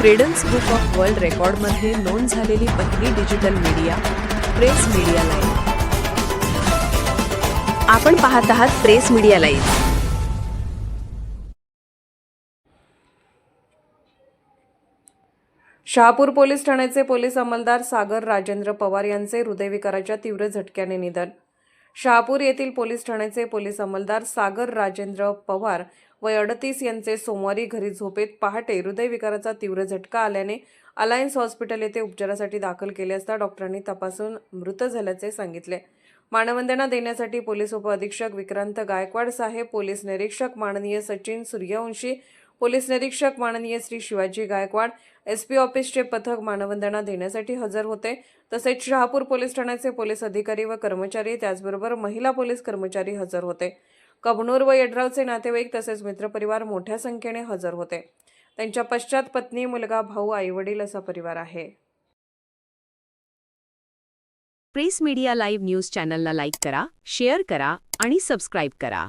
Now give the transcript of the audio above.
Credence book of world रेकॉर्डमध्ये नोंद झालेली पहिली digital media press media live आपण पाहत आहात press media live Shahapur police ठाण्याचे पोलीस अंमलदार सागर राजेंद्र पवार यांचे हृदयविकाराच्या तीव्र झटक्याने निधन. शहापूर येथील पोलीस ठाण्याचे पोलीस अंमलदार सागर राजेंद्र पवार वय अडतीस यांचे सोमवारी घरी झोपेत पहाटे हृदयविकाराचा तीव्र झटका आल्याने अलायन्स हॉस्पिटल येथे उपचारासाठी दाखल केले असता डॉक्टरांनी तपासून मृत झाल्याचे सांगितले. मानवंदना देण्यासाठी पोलीस उपअधीक्षक विक्रांत गायकवाड साहेब पोलीस निरीक्षक माननीय सचिन सूर्यवंशी पोलीस निरीक्षक माननीय श्री शिवाजी गायकवाड एस पी ऑफिसचे पथक मानवंदना देण्यासाठी हजर होते. तसेच शहापूर पोलीस ठाण्याचे पोलीस अधिकारी व कर्मचारी त्याचबरोबर महिला पोलीस कर्मचारी हजर होते. कबनूर व यड्रावचे नातेवाईक तसेच मित्रपरिवार मोठ्या संख्येने हजर होते. त्यांच्या पश्चात पत्नी मुलगा भाऊ आईवडील असा परिवार आहे. प्रेस मीडिया लाईव्ह न्यूज चॅनलला लाईक करा शेअर करा आणि सबस्क्राईब करा.